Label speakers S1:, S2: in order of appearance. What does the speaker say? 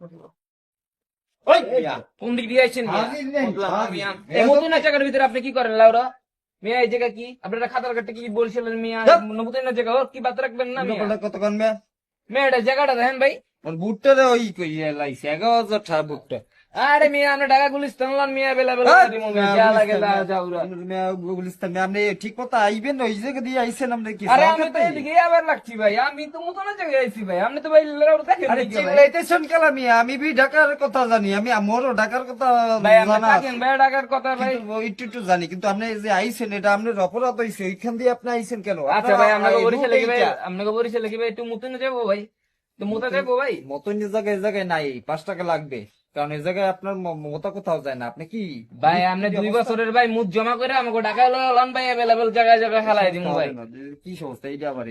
S1: ওই
S2: কোন দিক দিয়ে আইছেন মিয়া?
S1: হাজির নেই,
S2: বুঝলাম না,
S1: হাজির।
S2: মিয়া।
S1: এ
S2: এই
S1: তো-
S2: মতুন জায়গার ভিতরে আপনি কি করেন লাউরা মিয়া এই জায়গা কি আপনারা খাতার কাটতে কি বলছিলেন মিয়া। নতুন না জায়গা কি বাত রাখবেন না মিয়া
S1: কত কন মিয়া
S2: মিয়া এটা জায়গাটা দেখেন ভাই
S1: বুটটা ওই লাইছে এগারো হাজার বুটটা
S2: আরে মিয়া আমরা ঢাকা গুলিস্তান লন মিয়া বেলা বেলা
S1: হেৎ,
S2: দিমু
S1: মিয়া,
S2: মিয়া, যা লাগে যাওরা
S1: মিয়া, গুলিস্তান, মিয়া, আপনি ঠিক মতো আইবেন ওই জায়গা দিয়ে আইছেন আপনি কি
S2: আরে আমি তো এদিকে আবার লাগছি ভাই আমি তো মতন জায়গায় আইছি ভাই আপনি তো ভাই দেখেন
S1: আরে চিল্লাইতেছেন কেলা মিয়া আমি বি ঢাকার কথা জানি আমি আমারও ঢাকার কথা
S2: ভাই আপনি থাকেন ভাই ঢাকার কথা ভাই।
S1: একটু একটু জানি কিন্তু আপনি যে আইছেন এটা আপনার অপরাধ হয়েছে ওইখান দিয়ে আপনি আইছেন কেন?
S2: আচ্ছা ভাই আপনাকে
S1: আপনার
S2: বরিশালে কি ভাই। আপনাকে বরিশালে কি ভাই? একটু মুতনে যাব ভাই। তো মুতা যাব ভাই।
S1: মতন জায়গায় জায়গায় নাই পাঁচ টাকা লাগবে। কারণ এই জায়গায় আপনার মমতা কোথাও যায় না। আপনি কি
S2: ভাই আপনি দুই বছরের ভাই মুখ জমা করে আমাকে ঢাকায় লন ভাই অ্যাভেলেবেল জায়গায় জায়গায় খেলাই দিব ভাই।
S1: কি সমস্যা এইটা আবার